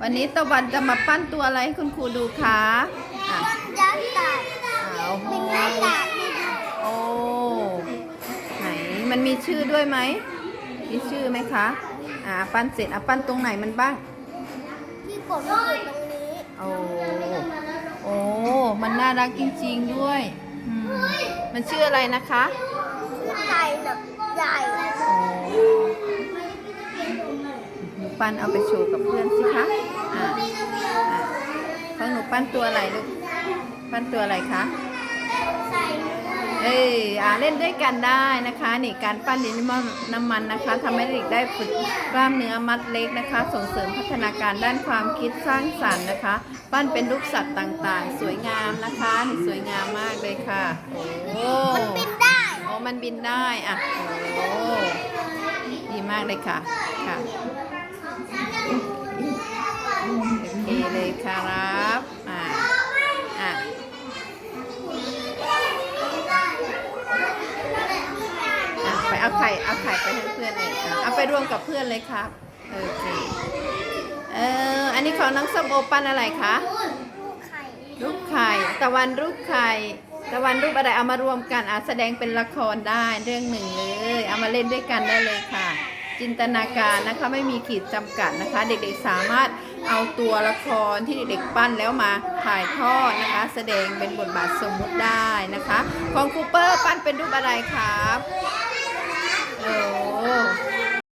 วันนี้ตะวันจะมาปั้นตัวอะไรให้คุณครูดูคะอะยักษ์ตาดเอาเป็นหน้าตาดนี่ค่ะโอ้ ไหน มันมีชื่อด้วยไหม มีชื่อไหมคะ อ่า ปั้นเสร็จอะปั้นตรงไหนมันบ้าง ที่กดมาอยู่ตรงนี้โอ้โอ้ มันน่ารักจริง ๆ ด้วยอืมมันชื่ออะไรนะคะ คือไก่หนักใหญ่ นูปั้นเอาไปโชว์กับเพื่อนสิคะอ่าอ่าของหนูปั้นตัวอะไรลูก ปั้นตัวอะไรคะใส่เอ้ยอ่าเล่นด้วยกันได้นะคะนี่การปั้นดินน้ำมันนะคะทำให้เด็กได้ฝึกกล้ามเนื้อมัดเล็กนะคะ ส่งเสริมพัฒนาการด้านความคิดสร้างสรรค์นะคะ ปั้นเป็นรูปสัตว์ต่างๆ สวยงามนะคะนี่สวยงามมากเลยค่ะโอ้มันบินได้โอ้มันบินได้อะโอ้ดีมากเลยค่ะค่ะโอ เคเลยครับอ่าอะอะไปเอาไข่เอาไข่ไปให้เพื่อนเลยอะเอาไปรวมกับเพื่อนเลยครับโอเคเอออันนี้ของน้องส้มโอปันอะไรคะลูกไข่รูปไข่ตะวันรูปไข่ตะวันรูปอะไรเอามารวมกันอะแสดงเป็นละครได้เรื่องหนึ่งเลย เอามาเล่นด้วยกันได้เลยค่ะ จินตนาการนะคะไม่มีขีดจำกัดนะคะ เด็กๆสามารถเอาตัวละครที่เด็กๆปั้นแล้วมาถ่ายทอดนะคะ แสดงเป็นบทบาทสมมุติได้นะคะ ของคูเปอร์ปั้นเป็นรูปอะไรครับเออ